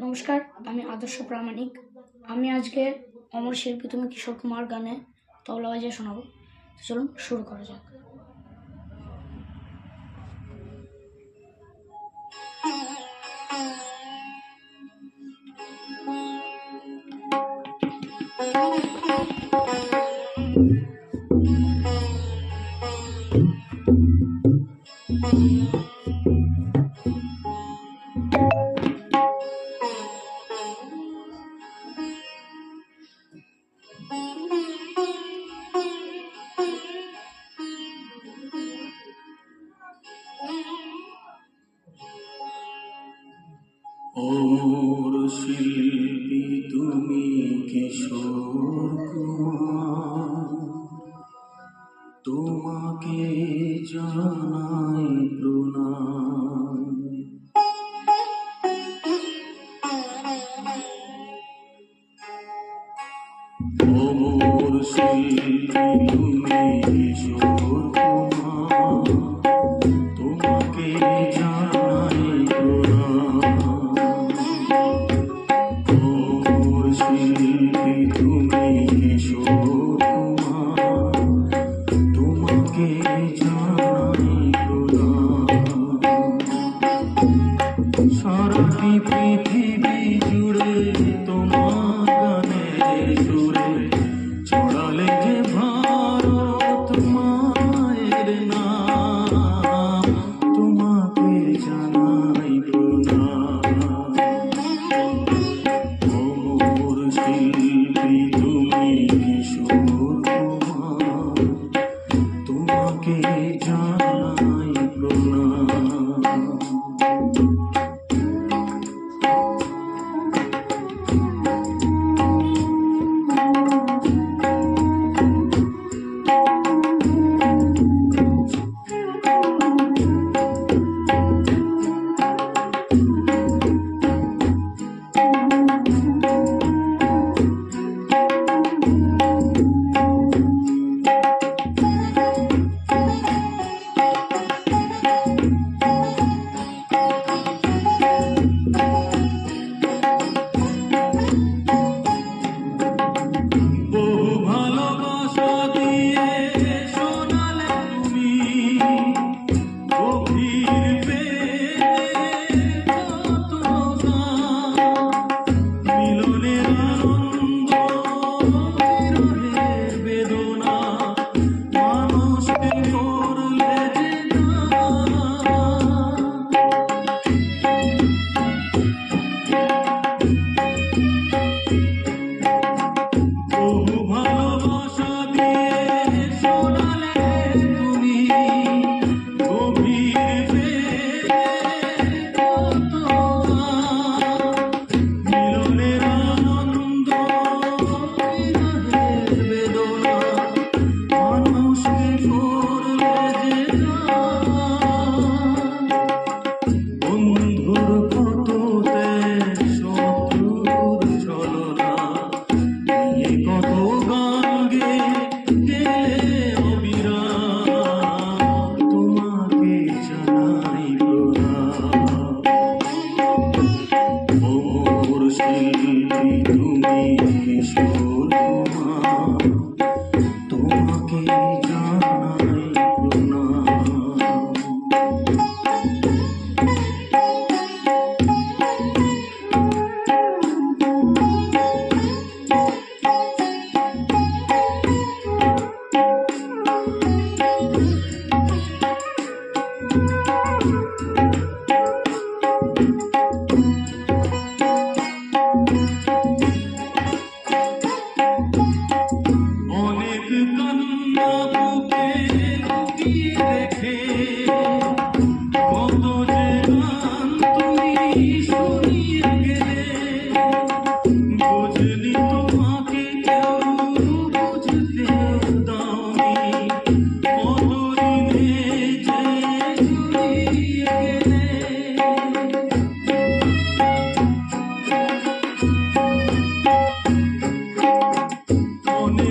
নমস্কার, আমি আদর্শ প্রামাণিক। আমি আজকে অমর শিল্পী তুমি কিশোর কুমার গানে তবলা বাজিয়ে শোনাবো। চলুন শুরু করা যাক। Thank you. ওর শিল্পী তুমি কিশোর কুমার তোমাকে জানাই প্রণাম। ওর শিল্পী তুমি কিশোর কুমার সারা পৃথিবী श्रीविदुमीशोदु